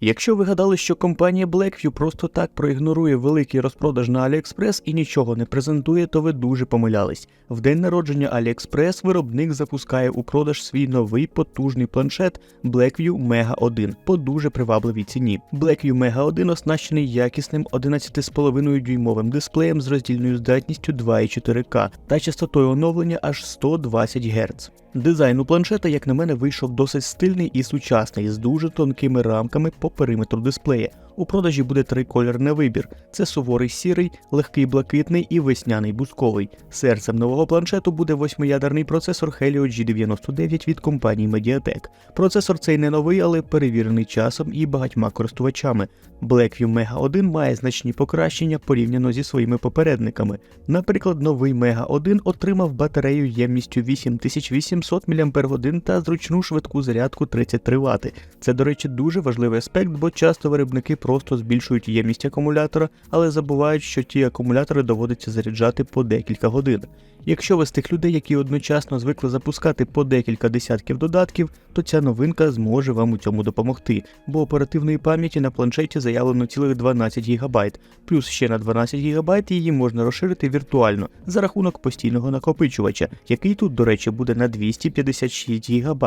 Якщо ви гадали, що компанія Blackview просто так проігнорує великий розпродаж на AliExpress і нічого не презентує, то ви дуже помилялись. В день народження AliExpress виробник запускає у продаж свій новий потужний планшет Blackview Mega 1 по дуже привабливій ціні. Blackview Mega 1 оснащений якісним 11,5 дюймовим дисплеєм з роздільною здатністю 2,4К та частотою оновлення аж 120 Гц. Дизайн у планшета, як на мене, вийшов досить стильний і сучасний, з дуже тонкими рамками по периметру дисплея. У продажі буде триколір на вибір: це суворий сірий, легкий блакитний і весняний бусковий. Серцем нового планшету буде восьмиядерний процесор Helio G99 від компанії Mediatek. Процесор цей не новий, але перевірений часом і багатьма користувачами. Blackview Mega 1 має значні покращення порівняно зі своїми попередниками. Наприклад, новий Mega 1 отримав батарею ємністю 8800 мАч та зручну швидку зарядку 33 Вт. Це, до речі, дуже важливий аспект, бо часто виробники просто збільшують ємність акумулятора, але забувають, що ті акумулятори доводиться заряджати по декілька годин. Якщо ви з тих людей, які одночасно звикли запускати по декілька десятків додатків, то ця новинка зможе вам у цьому допомогти, бо оперативної пам'яті на планшеті заявлено цілих 12 ГБ, плюс ще на 12 ГБ її можна розширити віртуально за рахунок постійного накопичувача, який тут, до речі, буде на 256 ГБ.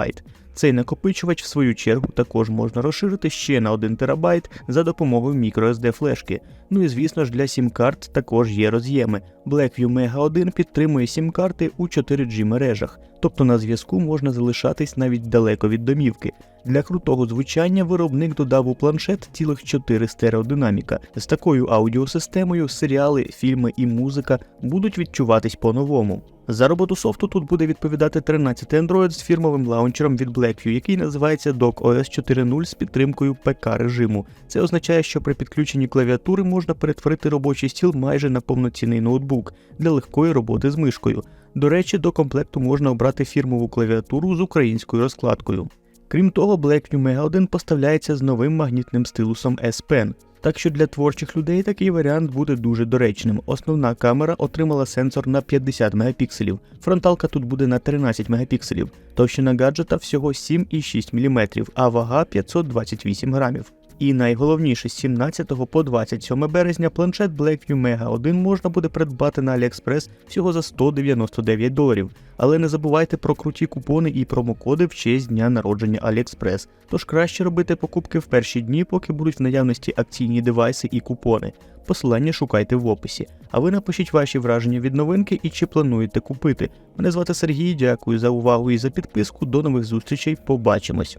Цей накопичувач, в свою чергу, також можна розширити ще на 1 ТБ за допомогою microSD флешки. Ну і звісно ж для сім-карт також є роз'єми. Blackview Mega 1 підтримує сім-карти у 4G мережах, тобто на зв'язку можна залишатись навіть далеко від домівки. Для крутого звучання виробник додав у планшет цілих 4 стереодинаміка. З такою аудіосистемою серіали, фільми і музика будуть відчуватись по-новому. За роботу софту тут буде відповідати 13 Android з фірмовим лаунчером від Blackview, який називається DocOS 4.0 з підтримкою ПК режиму. Це означає, що при підключенні клавіатури можна перетворити робочий стіл майже на повноцінний ноутбук для легкої роботи з мишкою. До речі, до комплекту можна обрати фірмову клавіатуру з українською розкладкою. Крім того, Blackview Mega 1 поставляється з новим магнітним стилусом S Pen. Так що для творчих людей такий варіант буде дуже доречним. Основна камера отримала сенсор на 50 мегапікселів, фронталка тут буде на 13 мегапікселів, товщина гаджета всього 7,6 мм, а вага 528 грамів. І найголовніше, з 17 по 27 березня планшет Blackview Mega 1 можна буде придбати на AliExpress всього за 199 доларів. Але не забувайте про круті купони і промокоди в честь дня народження AliExpress. Тож краще робити покупки в перші дні, поки будуть в наявності акційні девайси і купони. Посилання шукайте в описі. А ви напишіть ваші враження від новинки і чи плануєте купити. Мене звати Сергій, дякую за увагу і за підписку. До нових зустрічей. Побачимось.